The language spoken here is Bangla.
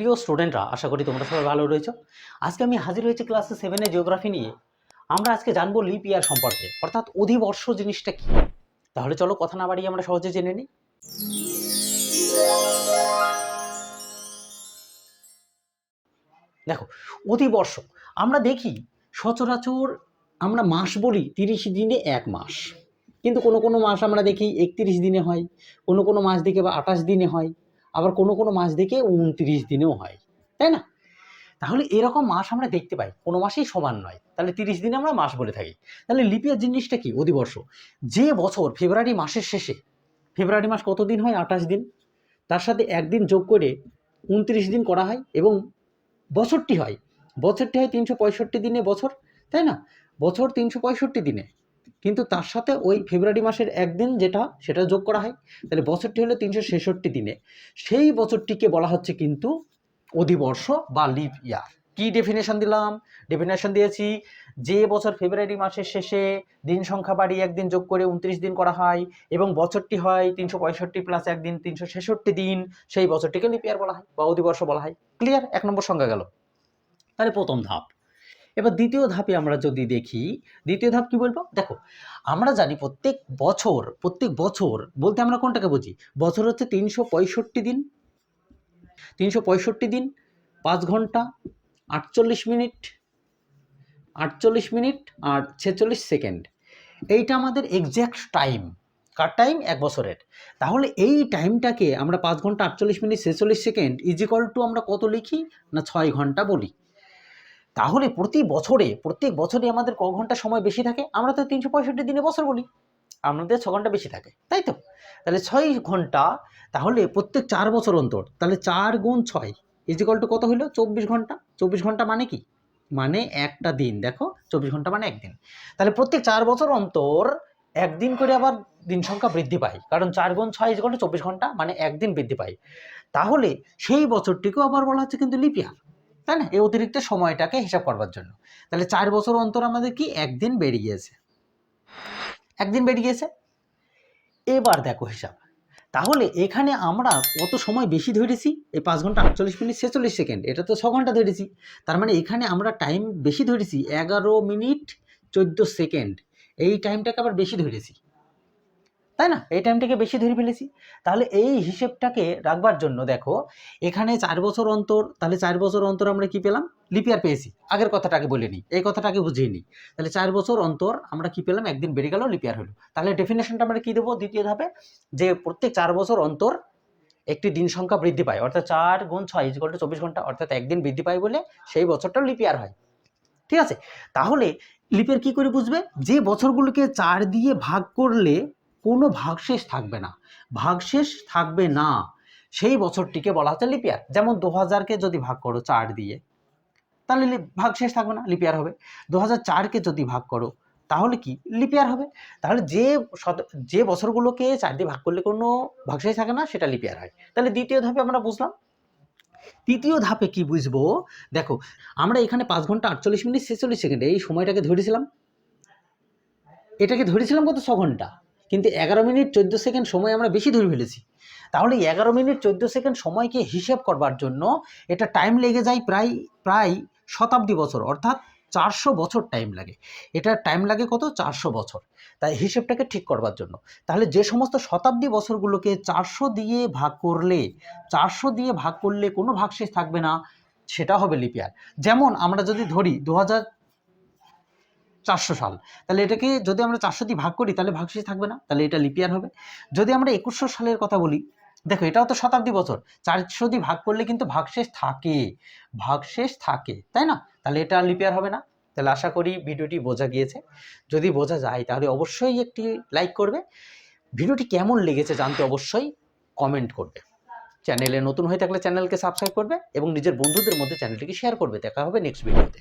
প্রিয় স্টুডেন্টরা আশা করি তোমরা সবাই ভালো রয়েছো। আজকে আমি হাজির হয়েছি ক্লাস সেভেনে জিওগ্রাফি নিয়ে। আমরা আজকে জানব লিপ ইয়ার সম্পর্কে, অর্থাৎ অধিবর্ষ জিনিসটা কি? তাহলে চলো কথা না বাড়িয়ে আমরা সহজে জেনে নিই। দেখো, অধিবর্ষ, আমরা দেখি সচরাচর আমরা মাস বলি তিরিশ দিনে এক মাস। কিন্তু কোনো কোনো মাস আমরা দেখি একত্রিশ দিনে হয়, কোনো কোনো মাস দেখে বা আঠাশ দিনে হয়। আবার কোনো কোনো মাস দেখে উনত্রিশ দিনেও হয়, তাই না? তাহলে এরকম মাস আমরা দেখতে পাই, কোনো মাসেই সমান নয়। তাহলে তিরিশ দিনে আমরা মাস বলে থাকি। তাহলে লিপিয়ার জিনিসটা কি অধিবর্ষ? যে বছর ফেব্রুয়ারি মাসের শেষে, ফেব্রুয়ারি মাস কত দিন হয়? আঠাশ দিন। তার সাথে একদিন যোগ করে উনত্রিশ দিন করা হয় এবং বছরটি হয়। বছরটি হয় তিনশো পঁয়ষট্টি দিনে বছর, তাই না? বছর তিনশো পঁয়ষট্টি দিনে। কিন্তু তার সাথে ওই ফেব্রুয়ারি মাসের একদিন যেটা, সেটা যোগ করা হয়। তাহলে বছরটি হলো তিনশো ছেষট্টি দিনে। সেই বছরটিকে বলা হচ্ছে কিন্তু অধিবর্ষ বা লিপ ইয়ার কি ডেফিনেশন দিলাম? ডেফিনেশন দিয়েছি, যে বছর ফেব্রুয়ারি মাসের শেষে দিন সংখ্যা বাড়িয়ে একদিন যোগ করে উনত্রিশ দিন করা হয় এবং বছরটি হয় তিনশো পঁয়ষট্টি প্লাস একদিন তিনশো ছেষট্টি দিন, সেই বছরটিকে লিপ ইয়ার বলা হয় বা অধিবর্ষ বলা হয়। ক্লিয়ার এক নম্বর সংখ্যা গেল। তাহলে প্রথম ধাপ। এবার দ্বিতীয় ধাপে আমরা যদি দেখি, দ্বিতীয় ধাপ কি বলব? দেখো, আমরা জানি প্রত্যেক বছর প্রত্যেক বছর বলতে আমরা কোনটাকে বুঝি? বছর হচ্ছে তিনশো পঁয়ষট্টি দিন। তিনশো পঁয়ষট্টি দিন, পাঁচ ঘণ্টা, আটচল্লিশ মিনিট আটচল্লিশ মিনিট আর ছেচল্লিশ সেকেন্ড। এইটা আমাদের এক্স্যাক্ট টাইম কার টাইম এক বছরের। তাহলে এই টাইমটাকে আমরা পাঁচ ঘণ্টা, আটচল্লিশ মিনিট, ছেচল্লিশ সেকেন্ড ইজিকল টু আমরা কত লিখি? না ছয় ঘণ্টা বলি। তাহলে প্রতি বছরে, প্রত্যেক বছরে আমাদের ক ঘণ্টা সময় বেশি থাকে? আমরা তো তিনশো পঁয়ষট্টি দিনে বছর বলি। আমাদের ছ ঘণ্টা বেশি থাকে, তাই তো? তাহলে ছয় ঘণ্টা, তাহলে প্রত্যেক চার বছর অন্তর, তাহলে চার গুণ ছয় ইজিকল টু কত হলো চব্বিশ ঘণ্টা। চব্বিশ ঘণ্টা মানে কি? মানে একটা দিন, দেখো? চব্বিশ ঘণ্টা মানে একদিন। তাহলে প্রত্যেক চার বছর অন্তর একদিন করে আবার দিন সংখ্যা বৃদ্ধি পায়, কারণ চার গুণ ছয় ইজিকল টু চব্বিশ ঘণ্টা মানে একদিন বৃদ্ধি পায়। তাহলে সেই বছরটিকেও আবার বলা হচ্ছে কিন্তু লিপিয়ার তাই না? এই অতিরিক্ত সময়টাকে হিসাব করবার জন্য। তাহলে চার বছর অন্তর আমাদের কি একদিন বেড়ে গিয়েছে একদিন বেড়ে গিয়েছে এবার দেখো হিসাব। তাহলে এখানে আমরা কত সময় বেশি ধরেছি? এই পাঁচ ঘণ্টা আটচল্লিশ মিনিট ছেচল্লিশ সেকেন্ড, এটা তো ছ ঘণ্টা ধরেছি। তার মানে এখানে আমরা টাইম বেশি ধরেছি, এগারো মিনিট চোদ্দ সেকেন্ড। এই টাইমটাকে আবার বেশি ধরেছি। তাই না? এই টাইমটাকে বেশি ধরে ফেলেছি। তাহলে এই হিসেবটাকে রাখবার জন্য দেখো, এখানে চার বছর অন্তর, তাহলে চার বছর অন্তর আমরা কি পেলাম? লিপিয়ার পেয়েছি। আগের কথাটাকে বলে নিই। এই কথাটাকে বুঝিয়ে নিই। তাহলে চার বছর অন্তর আমরা কি পেলাম? একদিন বেড়ে গেল লিপিয়ার হলো। তাহলে ডেফিনেশনটা আমরা কী দেবো? দ্বিতীয় ধাপে, যে প্রত্যেক চার বছর অন্তর একটি দিন সংখ্যা বৃদ্ধি পায়। অর্থাৎ চার গুণ ছয় ইজ টু চব্বিশ ঘণ্টা, অর্থাৎ একদিন বৃদ্ধি পায় বলে সেই বছরটা লিপিয়ার হয়। ঠিক আছে? তাহলে লিপিয়ার কি করে বুঝবে? যে বছরগুলোকে চার দিয়ে ভাগ করলে কোনো ভাগশেষ থাকবে না। ভাগশেষ থাকবে না। সেই বছরটিকে বলা হচ্ছে লিপিয়ার যেমন দু হাজারকে যদি ভাগ করো চার দিয়ে, তাহলে ভাগশেষ থাকবে না লিপিয়ার হবে। দু হাজার চারকে যদি ভাগ করো, তাহলে কি? লিপিয়ার হবে। তাহলে যে যে বছরগুলোকে চার দিয়ে ভাগ করলে কোনো ভাগশেষ থাকে না, সেটা লিপিয়ার হয়। তাহলে দ্বিতীয় ধাপে আমরা বুঝলাম। তৃতীয় ধাপে কি বুঝব? দেখো, আমরা এখানে পাঁচ ঘণ্টা আটচল্লিশ মিনিট ছেচল্লিশ সেকেন্ড এই সময়টাকে ধরেছিলাম। এটাকে ধরেছিলাম কত? ছ ঘণ্টা। কিন্তু এগারো মিনিট চোদ্দ সেকেন্ড সময় আমরা বেশি ধরে ফেলেছি। তাহলে এগারো মিনিট চোদ্দ সেকেন্ড সময়কে হিসেব করবার জন্য এটা টাইম লেগে যায় প্রায় প্রায় শতাব্দী বছর, অর্থাৎ চারশো বছর টাইম লাগে। এটার টাইম লাগে কত? চারশো বছর। তাই হিসেবটাকে ঠিক করবার জন্য। তাহলে যে সমস্ত শতাব্দী বছরগুলোকে চারশো দিয়ে ভাগ করলে, চারশো দিয়ে ভাগ করলে কোনো ভাগশেষ থাকবে না, সেটা হবে লিপিয়ার। যেমন আমরা যদি ধরি দু হাজার চারশো সাল। তাহলে এটাকে যদি আমরা চারশো দিয়ে ভাগ করি, তাহলে ভাগশেষ থাকবে না? তাহলে এটা লিপিয়ার হবে। যদি আমরা একুশশো সালের কথা বলি, দেখো এটাও তো শতাব্দী বছর। চারশো দিয়ে ভাগ করলে কিন্তু ভাগশেষ থাকে। ভাগশেষ থাকে, তাই না? তাহলে এটা লিপিয়ার হবে না। তাহলে আশা করি ভিডিওটি বোঝা গিয়েছে। যদি বোঝা যায়, তাহলে অবশ্যই একটি লাইক করবে। ভিডিওটি কেমন লেগেছে জানতে অবশ্যই কমেন্ট করবে। চ্যানেলে নতুন হয়ে থাকলে চ্যানেলকে সাবস্ক্রাইব করবে এবং নিজের বন্ধুদের মধ্যে চ্যানেলটিকে শেয়ার করবে। দেখা হবে নেক্সট ভিডিওতে